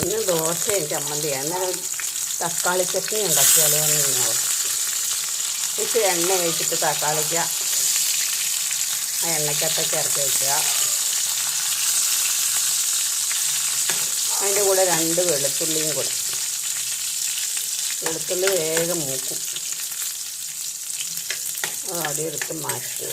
ഇന്ന് ദോശയും ചമ്മന്തിയും അന്നേരം തക്കാളി ചട്നി ഉണ്ടാക്കിയാലോ എന്ന് ഓർത്തു. ഇച്ചിരി എണ്ണ ഒഴിച്ചിട്ട് തക്കാളിക്ക ആ എണ്ണക്കകത്തൊക്കെ ഇറക്കി വയ്ക്കുക അതിന്റെ കൂടെ രണ്ട് വെളുത്തുള്ളിയും കൂടെ. വെളുത്തുള്ളി വേഗം മൂക്കും. അത് ആദ്യം എടുത്ത് മാറ്റുക.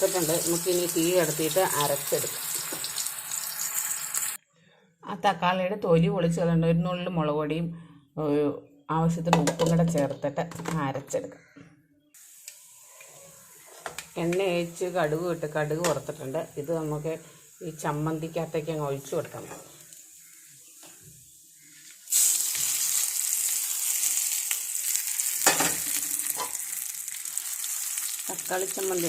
മൂത്തിട്ടുണ്ട് നമുക്കിനി തീ കടത്തിയിട്ട് അരച്ചെടുക്കാം. ആ തക്കാളിയുടെ തൊലി പൊളിച്ച് കളണ്ട് ഒരു നുള്ളിൽ മുളക് പൊടിയും ആവശ്യത്തിന് ഉപ്പും കൂടെ ചേർത്തിട്ട് അരച്ചെടുക്കാം. എണ്ണ ഒഴിച്ച് കടുക് ഇട്ട് കടുക് വറുത്തിട്ടുണ്ട്. ഇത് നമുക്ക് ഈ ചമ്മന്തിക്കകത്തേക്ക് അങ്ങ് ഒഴിച്ചു കൊടുക്കാം. തക്കാളി ചമ്മന്തി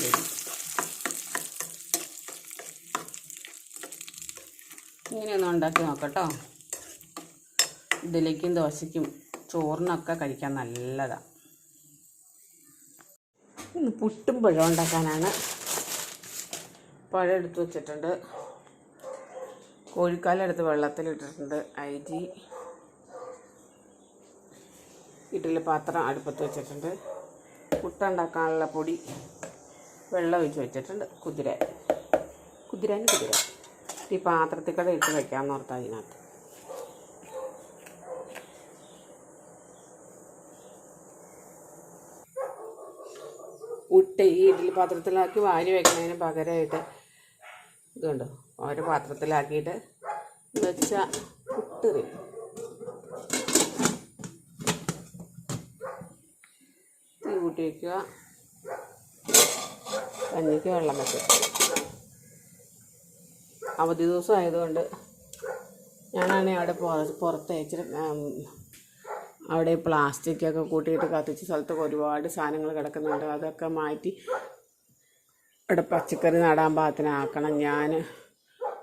ഇങ്ങനെയൊന്ന് ഉണ്ടാക്കി നോക്കട്ടോ. ഇഡലിക്കും ദോശയ്ക്കും ചോറിനൊക്കെ കഴിക്കാൻ നല്ലതാണ് ഇന്ന് പുട്ടും പഴം ഉണ്ടാക്കാനാണ്. പഴം എടുത്ത് വെച്ചിട്ടുണ്ട് കോഴിക്കാലെടുത്ത് വെള്ളത്തിലിട്ടിട്ടുണ്ട്. അരി ഇഡലി പാത്രം അടുപ്പത്ത് വെച്ചിട്ടുണ്ട്. പുട്ടുണ്ടാക്കാനുള്ള പൊടി വെള്ളം ഒഴിച്ച് വെച്ചിട്ടുണ്ട്. കുതിര. കുതിരാൻ കുതിര. ഈ പാത്രത്തിൽ കൂടെ ഇട്ട് വെക്കാമെന്ന് ഓർത്താ അതിനകത്ത്. ഉട്ട ഈ ഇഡ്ഡലി പാത്രത്തിലാക്കി വാരി വെക്കുന്നതിന് പകരമായിട്ട് ഇതുണ്ട്? ഓരോ പാത്രത്തിലാക്കിയിട്ട് വെച്ച പുട്ട് റെഡി തീ കൂട്ടി വയ്ക്കുക കഞ്ഞിക്ക് വെള്ളം വെക്കുക അവധി ദിവസം ആയതുകൊണ്ട് ഞാനാണെങ്കിൽ അവിടെ പുറ- പുറത്ത് അയച്ചിട്ട് അവിടെ പ്ലാസ്റ്റിക്കൊക്കെ കൂട്ടിയിട്ട് കത്തിച്ച സ്ഥലത്തൊക്കെ ഒരുപാട് സാധനങ്ങൾ കിടക്കുന്നുണ്ട്. അതൊക്കെ മാറ്റി ഇവിടെ പച്ചക്കറി നടാൻ പാകത്തിനാക്കണം. ഞാൻ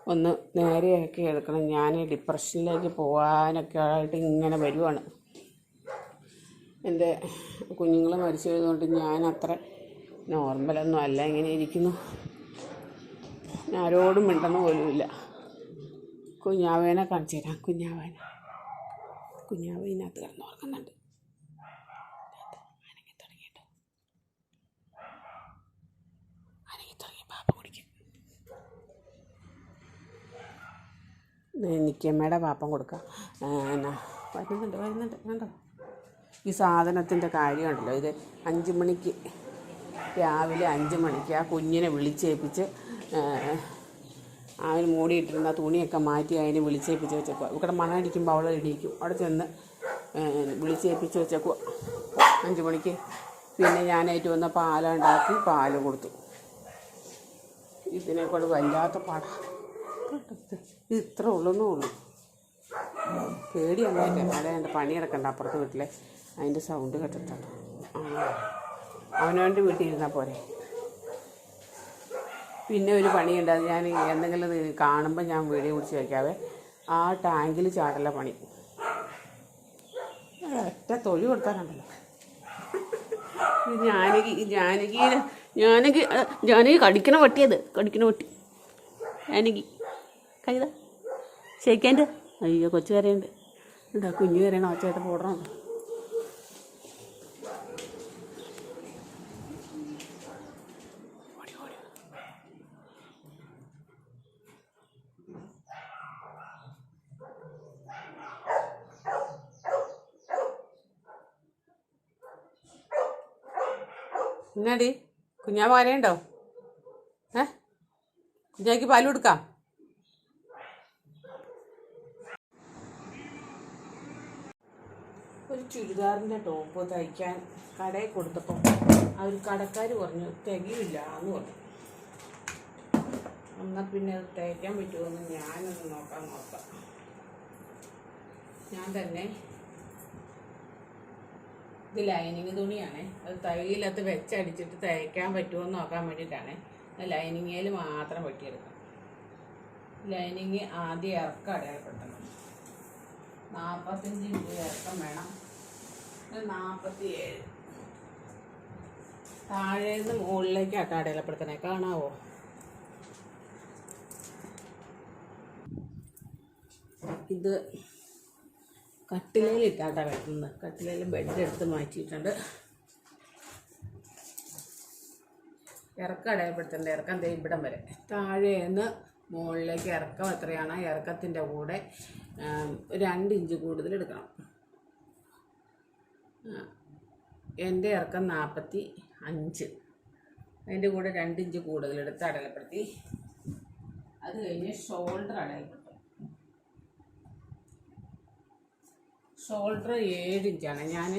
ഒന്ന് നേരെയൊക്കെ എടുക്കണം. ഞാൻ ഡിപ്രഷനിലേക്ക് പോകാനൊക്കെ ആയിട്ട് ഇങ്ങനെ വരുവാണ്. എന്റെ കുഞ്ഞുങ്ങൾ മരിച്ചു പോയതുകൊണ്ട് ഞാൻ അത്ര നോർമലൊന്നും അല്ല. ഇങ്ങനെ ഇരിക്കുന്നു. ഞാൻ ആരോടും മിണ്ടെന്ന് പോലുമില്ല. കുഞ്ഞാവേനെ കാണിച്ചു തരാം കുഞ്ഞാവേനെ. കുഞ്ഞാവ് ഇതിനകത്ത് കിടന്ന് ഉറക്കുന്നുണ്ട് നിക്കമ്മയുടെ പാപ്പം കൊടുക്കാം. എന്നാ വരുന്നുണ്ട് വരുന്നുണ്ട് കണ്ടോ? ഈ സാധനത്തിന്റെ കാര്യമുണ്ടല്ലോ. ഇത് അഞ്ച് മണിക്ക് രാവിലെ അഞ്ച് മണിക്ക് ആ കുഞ്ഞിനെ വിളിച്ചേൽപ്പിച്ച് അവന് മൂടിയിട്ടിരുന്ന തുണിയൊക്കെ മാറ്റി അതിനെ വിളിച്ചേപ്പിച്ച് വെച്ചേക്കുക ഇവിടെ മണടിക്കുമ്പോൾ അവളെ ഇടിക്കും അവിടെ ചെന്ന് വിളിച്ചേപ്പിച്ച് വെച്ചേക്കുക അഞ്ച് മണിക്ക്. പിന്നെ ഞാനായിട്ട് വന്ന പാലുണ്ടാക്കി പാൽ കൊടുത്തു. ഇതിനെക്കൊണ്ട് വല്ലാത്ത പാട. ഇത് ഇത്ര ഉള്ളൂന്നേ ഉള്ളൂ. പേടി അങ്ങനെ അവിടെ എന്റെ പണിയെടുക്കണ്ട അപ്പുറത്ത് വീട്ടിലെ. അതിന്റെ സൗണ്ട് കേട്ടിട്ടുണ്ട് ആ അവനവന്റെ വീട്ടിൽ ഇരുന്നാൽ പോരെ. പിന്നെ ഒരു പണിയുണ്ട്. അത് ഞാൻ എന്തെങ്കിലും കാണുമ്പോൾ ഞാൻ വീഡിയോ പിടിച്ച് വയ്ക്കാവേ ആ ടാങ്കിൽ ചാടല പണി. ഒറ്റ തൊഴി കൊടുത്താലുണ്ടല്ലോ. ജാനകി ജാനകി ജാനകി ജാനകി കടിക്കണ പട്ടിയത് കടിക്കണ വട്ടി. ജാനകി കൈതാ. ഷേക്കേന്റെ അയ്യോ കൊച്ചു വരെയുണ്ട് എന്താ കുഞ്ഞു വരെയാണ് ഒച്ചയായിട്ട് പോടണം എന്നാടി കുഞ്ഞാ കരയുണ്ടോ ഏ? കുഞ്ഞാക്ക് പാൽ കൊടുക്കാം. ഒരു ചുരിദാറിന്റെ ടോപ്പ് തയ്ക്കാൻ കടയിൽ കൊടുത്തപ്പോൾ അവർ കടക്കാർ പറഞ്ഞു തികയില്ല എന്ന് പറഞ്ഞു. എന്നാൽ പിന്നെ അത് തയ്ക്കാൻ പറ്റുമോ എന്ന് ഞാനൊന്ന് നോക്കാൻ നോക്കാം. ഞാൻ തന്നെ ഇത് ലൈനിങ് തുണിയാണ്. അത് തയ്യിലത്ത് വെച്ചടിച്ചിട്ട് തയ്ക്കാൻ പറ്റുമോ എന്ന് നോക്കാൻ വേണ്ടിയിട്ടാണ്. ലൈനിങ്ങിൽ മാത്രം വെട്ടിയെടുക്കാം. ലൈനിങ് ആദ്യം ഇറക്കം അടയാളപ്പെടുത്തണം. നാൽപ്പത്തഞ്ച് ഇഞ്ച് ഇറക്കം വേണം. നാൽപ്പത്തി ഏഴ് താഴേന്ന് മുകളിലേക്ക് ആട്ടോ അടയാളപ്പെടുത്തണേ. കാണാവോ? ഇത് കട്ടിലയിൽ കിടക്കുന്നത് കട്ടിലയിൽ ബെഡ് എടുത്ത് മാറ്റിയിട്ടുണ്ട്. ഇറക്കം അടയപ്പെടുത്തേണ്ട ഇറക്കം ദേ ഇവിടം വരെ. താഴേന്ന് മുകളിലേക്ക് ഇറക്കം എത്രയാണ്? ഇറക്കത്തിന്റെ കൂടെ രണ്ട് ഇഞ്ച് കൂടുതൽ എടുക്കണം. എന്റെ ഇറക്കം നാൽപ്പത്തി അഞ്ച്. അതിന്റെ കൂടെ രണ്ട് ഇഞ്ച് കൂടുതൽ എടുത്ത് അടയപ്പെടുത്തി അത് കഴിഞ്ഞ് ഷോൾഡർ അടയാളപ്പെടുത്തും ഷോൾഡർ ഏഴ് ഇഞ്ചാണ് ഞാൻ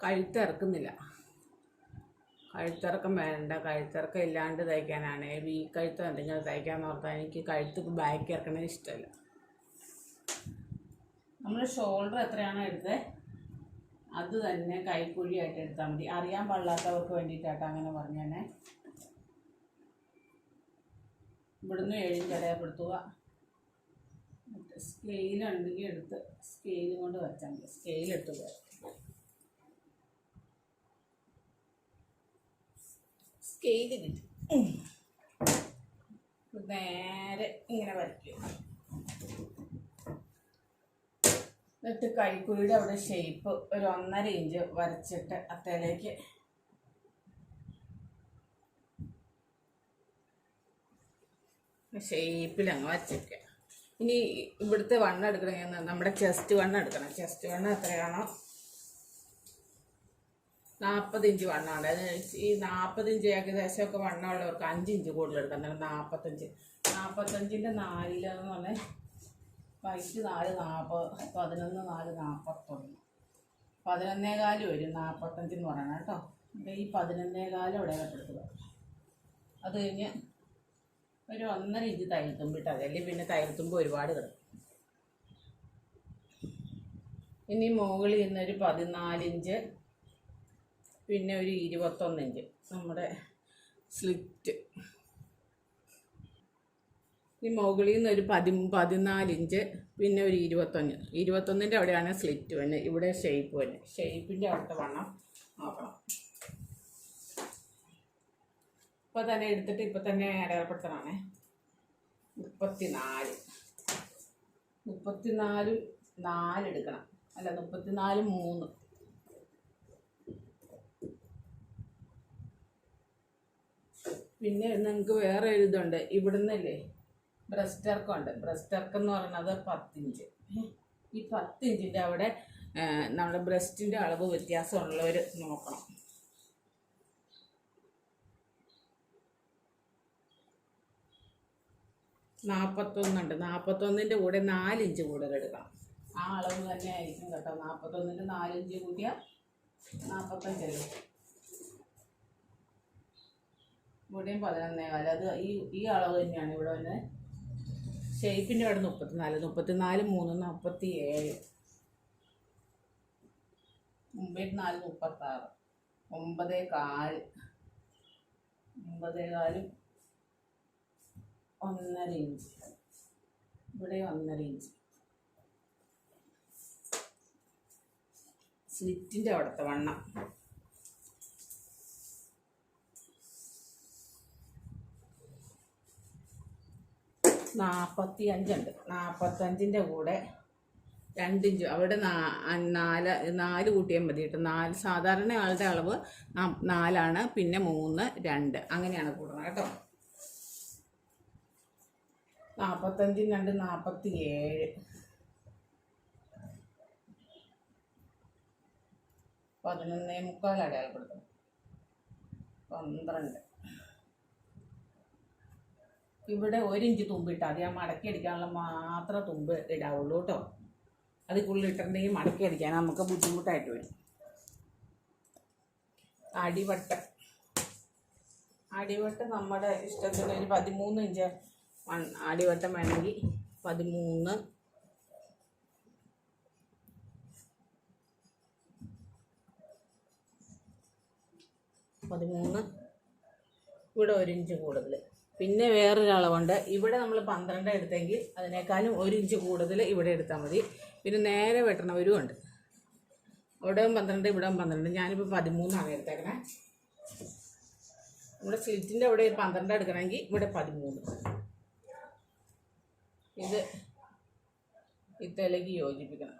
കഴുത്തിറക്കുന്നില്ല. കഴുത്തിറക്കം വേണ്ട. കഴുത്തിറക്കം ഇല്ലാണ്ട് തയ്ക്കാനാണ്. ഈ കഴുത്ത് എന്തെങ്കിലും തയ്ക്കാൻ ഓർത്താൽ എനിക്ക് കഴുത്ത് ബാക്കി ഇറക്കണത് ഇഷ്ടമല്ല. നമ്മൾ ഷോൾഡർ എത്രയാണോ എടുത്തത് അത് തന്നെ കൈക്കുഴിയായിട്ട് എടുത്താൽ മതി. അറിയാൻ പാടില്ലാത്തവർക്ക് വേണ്ടിയിട്ടാട്ടോ അങ്ങനെ പറഞ്ഞേ ഇവിടുന്ന് ഏഴിഞ്ച് അടയാളപ്പെടുത്തുക ഉണ്ടെങ്കിൽ എടുത്ത് സ്കെയിൽ കൊണ്ട് വരച്ചാൽ മതി. സ്കെയിൽ എടുത്ത് പോകാം സ്കെയിൽ നേരെ ഇങ്ങനെ വരയ്ക്കും. എന്നിട്ട് കൈക്കുഴിയുടെ അവിടെ ഷേപ്പ് ഒരു ഒന്നര ഇഞ്ച് വരച്ചിട്ട് അത്തേലേക്ക് ഷേപ്പിൽ അങ്ങ് വച്ചേക്കുക ഇനി ഇവിടുത്തെ വണ്ണം എടുക്കണം. നമ്മുടെ ചെസ്റ്റ് വണ്ണം എടുക്കണം. ചെസ്റ്റ് വണ്ണം എത്രയാണോ? നാൽപ്പത് ഇഞ്ച് വണ്ണമാണ് ഈ നാൽപ്പത് ഇഞ്ച് ഏകദേശമൊക്കെ വണ്ണമുള്ളവർക്ക് അഞ്ച് ഇഞ്ച് കൂടുതൽ എടുക്കാം. എന്നാലും നാൽപ്പത്തഞ്ച് നാൽപ്പത്തഞ്ചിന്റെ നാലിലെന്ന് പറഞ്ഞാൽ വൈറ്റ് നാല് നാൽപ്പത് പതിനൊന്ന് നാല് നാൽപ്പത്തൊന്ന് പതിനൊന്നേകാൽ വരും നാൽപ്പത്തഞ്ചെന്ന് പറയണം കേട്ടോ. ഈ പതിനൊന്നേകാലം ഇവിടെ ഏർപ്പെടുത്തുക അത് കഴിഞ്ഞ് ഒരു ഒന്നര ഇഞ്ച് തയ്യൽത്തുമ്പിട്ട് ഇട്ടാൽ അല്ലെങ്കിൽ പിന്നെ തയ്യൽത്തുമ്പ് ഒരുപാട് കിടക്കും ഇനി മുകളിൽ നിന്നൊരു പതിനാലിഞ്ച് പിന്നെ ഒരു ഇരുപത്തൊന്ന് ഇഞ്ച്. നമ്മുടെ സ്ലിറ്റ്. ഈ മുകളിൽ നിന്ന് ഒരു പതി പതിനാലിഞ്ച് പിന്നെ ഒരു ഇരുപത്തൊന്ന്. ഇരുപത്തൊന്നിന്റെ അവിടെയാണ് സ്ലിറ്റ് തന്നെ ഇവിടെ ഷേപ്പ് തന്നെ ഷേപ്പിന്റെ അവിടുത്തെ വണ്ണം നോക്കണം. ഇപ്പോൾ തന്നെ എടുത്തിട്ട് ഇപ്പോൾ തന്നെ അടയാളപ്പെടുത്തണേ മുപ്പത്തിനാല്. മുപ്പത്തിനാല് നാല് എടുക്കണം. അല്ല മുപ്പത്തിനാല് മൂന്ന്. പിന്നെ നിങ്ങൾക്ക് വേറെ എഴുതുണ്ട് ഇവിടുന്നല്ലേ? ബ്രസ്റ്റ് ഇറക്കമുണ്ട് ബ്രസ്റ്റ് ഇറക്കം എന്ന് പറയുന്നത് പത്തിഞ്ച്. ഈ പത്തിഞ്ചിന്റെ അവിടെ നമ്മുടെ ബ്രസ്റ്റിന്റെ അളവ് വ്യത്യാസമുള്ളവർ നോക്കണം. നാൽപ്പത്തൊന്നുണ്ട് നാൽപ്പത്തൊന്നിന്റെ കൂടെ നാലിഞ്ച് കൂടുതൽ എടുക്കാം. ആ അളവ് തന്നെ ആയിരിക്കും കേട്ടോ. നാൽപ്പത്തൊന്നിന്റെ നാലിഞ്ച് കൂട്ടിയാൽ നാൽപ്പത്തഞ്ചല്ലേ ഇവിടെയും പതിനൊന്നേകാൽ അത് ഈ ഈ അളവ് തന്നെയാണ് ഇവിടെ വന്നെ ഷേപ്പിന്റെ അവിടെ മുപ്പത്തിനാല്. മുപ്പത്തിനാല് മൂന്ന് നാൽപ്പത്തി ഏഴ് ഒമ്പത് നാല് മുപ്പത്താറ്. ഒമ്പതേ കാൽ. ഒമ്പതേ കാലും ഒന്നര ഇഞ്ച് ഇവിടെ ഒന്നര ഇഞ്ച് സ്ലിറ്റിന്റെ അവിടുത്തെ വണ്ണം. നാൽപ്പത്തി അഞ്ചുണ്ട് നാൽപ്പത്തഞ്ചിന്റെ കൂടെ രണ്ടിഞ്ച് അവിടെ നാല് നാല് കൂട്ടിയാൽ മതി കേട്ടോ. നാല് സാധാരണ ആളുടെ അളവ് നാലാണ് പിന്നെ മൂന്ന് രണ്ട്. അങ്ങനെയാണ് കൂടുന്നത് കേട്ടോ. നാൽപ്പത്തഞ്ചിന് രണ്ട് നാൽപ്പത്തി ഏഴ് പതിനൊന്നേ മുക്കാൽ അടയാളപ്പെടുത്തണം പന്ത്രണ്ട്. ഇവിടെ ഒരു ഇഞ്ച് തുമ്പ് ഇട്ടാൽ മതി. ആ മടക്കി അടിക്കാനുള്ള മാത്രം തുമ്പ് ഇടാവുള്ളൂ കേട്ടോ. അത് കൂടുതൽ ഇട്ടിട്ടുണ്ടെങ്കിൽ മടക്കി അടിക്കാൻ നമുക്ക് ബുദ്ധിമുട്ടായിട്ട് വരും. അടിവട്ടം. അടിവട്ടം നമ്മുടെ ഇഷ്ടത്തിന് ഒരു പതിമൂന്ന് ഇഞ്ച് മൺ- അടിവട്ടം വേണമെങ്കിൽ പതിമൂന്ന്. പതിമൂന്ന്. ഇവിടെ ഒരു ഇഞ്ച് കൂടുതൽ. പിന്നെ വേറൊരു അളവുണ്ട് ഇവിടെ നമ്മൾ പന്ത്രണ്ട് എടുത്തെങ്കിൽ അതിനേക്കാളും ഒരു ഇഞ്ച് കൂടുതൽ ഇവിടെ എടുത്താൽ മതി. പിന്നെ നേരെ വെട്ടണവരും ഉണ്ട് അവിടെയും പന്ത്രണ്ട് ഇവിടെയും പന്ത്രണ്ട്. ഞാനിപ്പോൾ പതിമൂന്നാണ് എടുത്തേക്കണേ. നമ്മുടെ സ്ലിറ്റിന്റെ അവിടെ പന്ത്രണ്ട് എടുക്കണമെങ്കിൽ ഇവിടെ പതിമൂന്ന്. ഇത് ഇത്തലേക്ക് യോജിപ്പിക്കണം.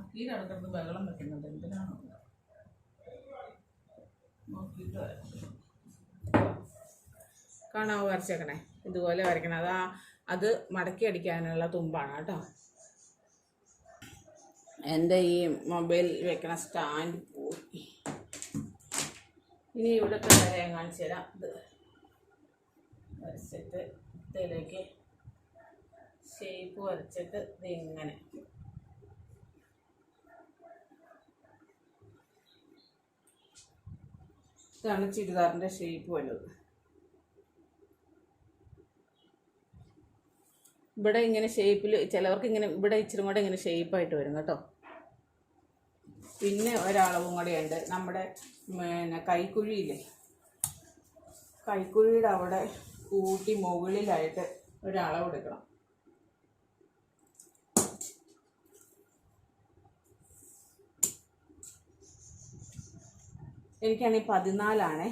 അക്കീൽ വെള്ളം വെക്കുന്നുണ്ട്. എന്തിനാണോ നോക്കിയിട്ട് കാണാവോ വരച്ചേക്കണേ. ഇതുപോലെ വരയ്ക്കണം. അതാ അത് മടക്കി അടിക്കാനുള്ള തുമ്പാണ് കേട്ടോ. എന്റെ ഈ മൊബൈൽ വെക്കണ സ്റ്റാൻഡ് പോയി. ഇനി ഇവിടുത്തെ വരെ കാണിച്ചു തരാം ഇത് വരച്ചിട്ട് ഇതിലേക്ക് ഷേപ്പ് വരച്ചിട്ട് ഇതിങ്ങനെ. ഇതാണ് ചുരിദാറിന്റെ ഷേപ്പ് വരുന്നത് ഇവിടെ ഇങ്ങനെ ഷേപ്പിൽ ചിലവർക്ക് ഇങ്ങനെ ഇവിടെ ഇച്ചിരി കൂടെ ഇങ്ങനെ ഷേപ്പായിട്ട് വരും കേട്ടോ. പിന്നെ ഒരളവും കൂടെ ഉണ്ട്. നമ്മുടെ പിന്നെ കൈക്കുഴിയില്ലേ കൈക്കുഴിയുടെ അവിടെ കൂട്ടി മുകളിലായിട്ട് ഒരളവ് എടുക്കണം എനിക്കാണെങ്കിൽ പതിനാലാണേ.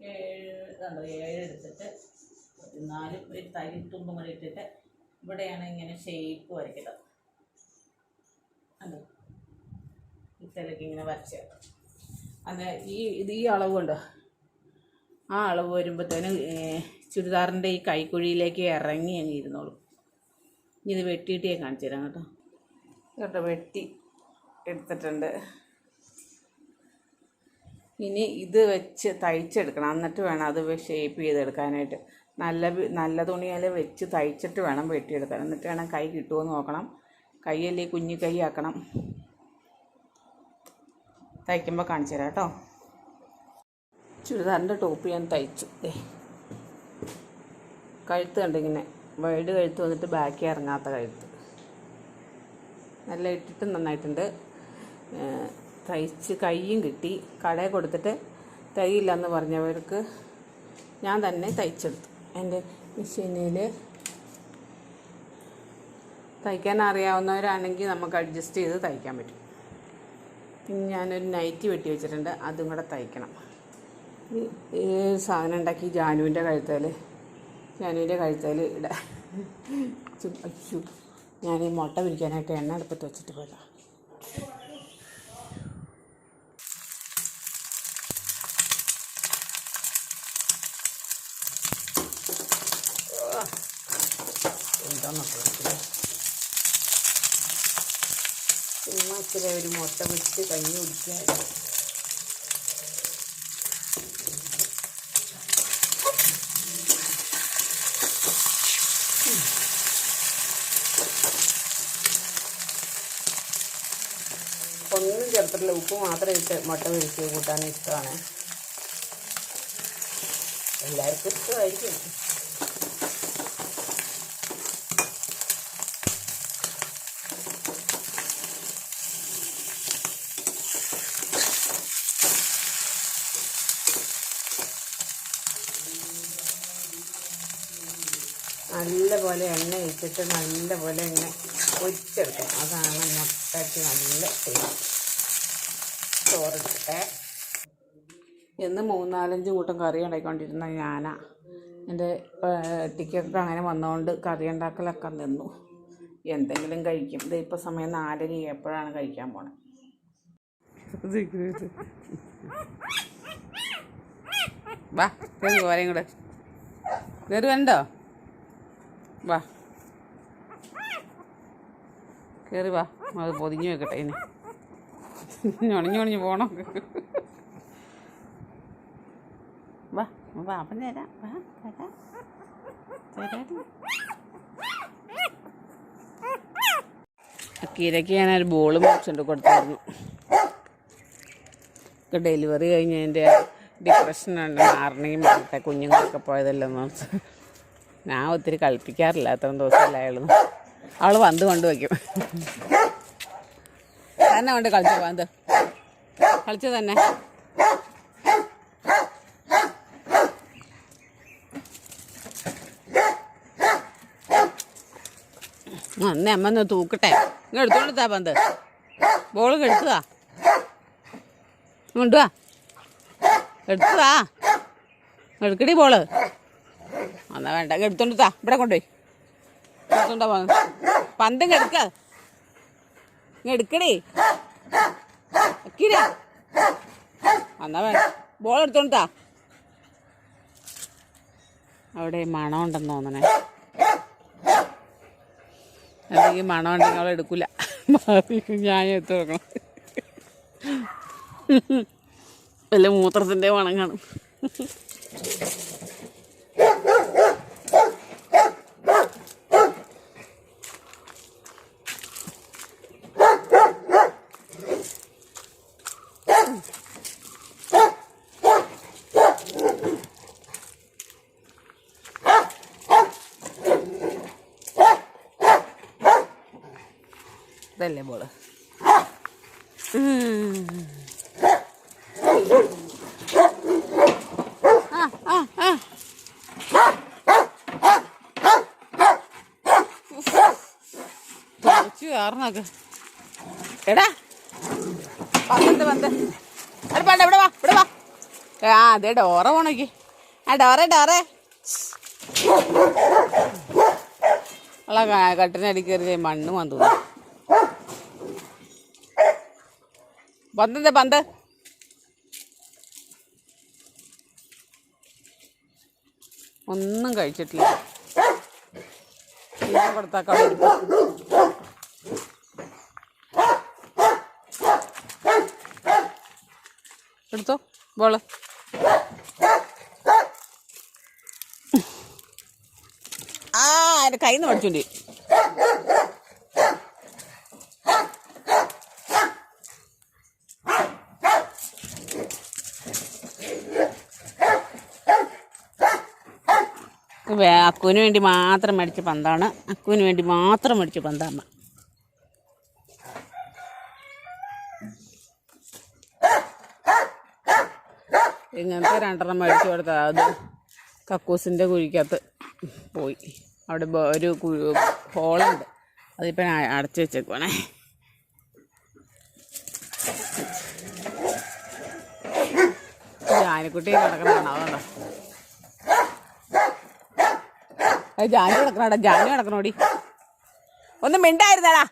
ഏഴ് ഏഴ് എടുത്തിട്ട് പതിനാല് ഒരു തരി തുമ്പും കൂടി ഇട്ടിട്ട് ഇവിടെയാണ് ഇങ്ങനെ ഷേപ്പ് വരയ്ക്കുന്നത് അത് ഇത്തലേക്ക് ഇങ്ങനെ വരച്ച് അത് ഈ ഇത് ഈ അളവ് കൊണ്ട് ആ അളവ് വരുമ്പോഴത്തേനും ചുരിദാറിന്റെ ഈ കൈക്കുഴിയിലേക്ക് ഇറങ്ങി അങ്ങ് ഇരുന്നോളൂ. ഇനി ഇത് വെട്ടിയിട്ട് കാണിച്ചു തരാം കേട്ടോ. കേട്ടോ വെട്ടി എടുത്തിട്ടുണ്ട്. ഇനി ഇത് വെച്ച് തയ്ച്ചെടുക്കണം. എന്നിട്ട് വേണം അത് ഷേപ്പ് ചെയ്തെടുക്കാനായിട്ട്. നല്ല നല്ല തുണിയിൽ വെച്ച് തയ്ച്ചിട്ട് വേണം വെട്ടിയെടുക്കാൻ. എന്നിട്ട് വേണം കൈ കിട്ടുമോ നോക്കണം. കൈയല്ലേ കുഞ്ഞു കൈ ആക്കണം. തയ്ക്കുമ്പോൾ കാണിച്ചു തരാം കേട്ടോ. ചുരിദാറിന്റെ ടോപ്പ് ഞാൻ തയ്ച്ചു. കഴുത്ത് കണ്ടിങ്ങനെ വൈഡ് കഴുത്ത് വന്നിട്ട് ബാക്കി ഇറങ്ങാത്ത കഴുത്ത്. നല്ല ഇട്ടിട്ട് നന്നായിട്ടുണ്ട്. തയ്ച്ച് കൈയും കിട്ടി. കടയിൽ കൊടുത്തിട്ട് തയ്യില്ലെന്ന് പറഞ്ഞവർക്ക് ഞാൻ തന്നെ തയ്ച്ചെടുത്തു. എന്റെ മെഷീനിൽ തയ്ക്കാൻ അറിയാവുന്നവരാണെങ്കിൽ നമുക്ക് അഡ്ജസ്റ്റ് ചെയ്ത് തയ്ക്കാൻ പറ്റും. പിന്നെ ഞാനൊരു നൈറ്റി വെട്ടി വെച്ചിട്ടുണ്ട്. അതും കൂടെ തയ്ക്കണം. ഈ- സാധനം ഉണ്ടാക്കി ജാനുവിന്റെ കഴുത്തേൽ ജാനുവിന്റെ കഴുത്തേൽ ഇട. ഞാൻ ഈ മുട്ട പിരിക്കാനായിട്ട് എണ്ണ അടുപ്പത്ത് വെച്ചിട്ട് പോയതാ. ഇച്ചിരി ഒരു മുട്ട പിടിച്ച് കഞ്ഞി കുടിക്കാൻ ഒന്നും ചേർത്തിട്ടില്ല. ഉപ്പ് മാത്രം ഇട്ട് മുട്ട പിരിച്ച് കൂട്ടാൻ ഇഷ്ടമാണ്. എല്ലാവർക്കും ഇഷ്ടമായിരിക്കും നല്ല പോലെ എണ്ണ ഇട്ടിട്ട് നല്ലപോലെ ഇങ്ങനെ പൊരിച്ചെടുക്കണം. അതാണ് മുട്ടയ്ക്ക് നല്ല ടേസ്റ്റ് ചോറിട്ടിട്ട്. എന്ന് മൂന്നാലഞ്ച് കൂട്ടം കറി ഉണ്ടാക്കിക്കൊണ്ടിരുന്ന ഞാനാ. എന്റെ ടിക്കറ്റ് അങ്ങനെ വന്നുകൊണ്ട് കറി ഉണ്ടാക്കലൊക്കെ നിന്നു. എന്തെങ്കിലും കഴിക്കും. ഇത് ഇപ്പോൾ സമയം നാലര എപ്പോഴാണ് കഴിക്കാൻ പോണത് വാ കയറി പോരെയും കൂടെ കയറി വരണ്ടോ? വാ. കയറി വാ. അത് പൊതിഞ്ഞു വെക്കട്ടെ ഇനി. ഞൊണിഞ്ഞു ഞൊണിഞ്ഞു പോണം. വാ വാ അപ്പം തരാം. വാ തരാം. തരാടി അക്കീരയ്ക്ക് ഒരു ബോൾ മേടിച്ചുകൊണ്ട് കൊടുത്തായിരുന്നു ഡെലിവറി കഴിഞ്ഞതിന്റെ ഡിപ്രഷൻ ഉണ്ട് മാറണമെങ്കിൽ മാറട്ടെ കുഞ്ഞുങ്ങളൊക്കെ പോയതല്ലെന്ന് ഞാൻ ഒത്തിരി കളിപ്പിക്കാറില്ല അത്രയും ദിവസമല്ല അയാൾ അവൾ വന്ന് കൊണ്ട് വയ്ക്കും തന്നെ കൊണ്ട് കളിച്ചു പന്ത് കളിച്ചു തന്നെ. അന്നേ അമ്മ ഒന്ന് തൂക്കട്ടെ. ഇങ്ങ് എടുത്തോണ്ടാ പന്ത്. ബോൾ എടുത്തതാ കൊണ്ടുവാ. എടുത്തതാ എടുക്കടി ബോൾ. എന്നാ വേണ്ട എടുത്തോണ്ടാ ഇവിടെ കൊണ്ടുപോയി. എടുത്തോണ്ടാ പന്ത്. പന്തും എടുക്ക എടുക്കണേ എന്നാ ബോൾ എടുത്തോണ്ടാ അവിടെ മണം ഉണ്ടെന്ന് തോന്നണേ. അല്ലെങ്കിൽ മണം ഉണ്ടെങ്കിൽ അവൾ എടുക്കൂല. ഞാൻ എടുത്തു കൊടുക്കണം. വല്ല മൂത്രത്തിന്റെ മണം കാണും. ആ അതെ ഡോറ പോണോക്കി ആ ഡോറ ഡോറേ ഉള്ള കട്ടിനടി മണ്ണ് വന്നു പന്ത് പന്ത്? ഒന്നും കഴിച്ചിട്ടില്ല. ഞാൻ കൊടുത്താക്കളെ എടുത്തോ ബോൾ. ആ കയ്യിൽ നിന്ന് പഠിച്ചോണ്ടി അക്കുവിന് വേണ്ടി മാത്രം മേടിച്ച പന്താണ്. അക്കുവിന് വേണ്ടി മാത്രം മേടിച്ച പന്താണ്. ഇങ്ങനത്തെ രണ്ടെണ്ണം മേടിച്ചു കൊടുത്താൽ അത് കക്കൂസിന്റെ കുഴിക്കകത്ത് പോയി. അവിടെ ഒരു ഹോളുണ്ട്. അതിപ്പോൾ അടച്ചു വെച്ചേക്കുവാണേ. ആനക്കുട്ടി കിടക്കണതാണ് അതുകൊണ്ടോ? അത് ജാനി കിടക്കണോടാ ജാനു കിടക്കണോടി. ഒന്ന് മിണ്ടായിരുന്നടാ.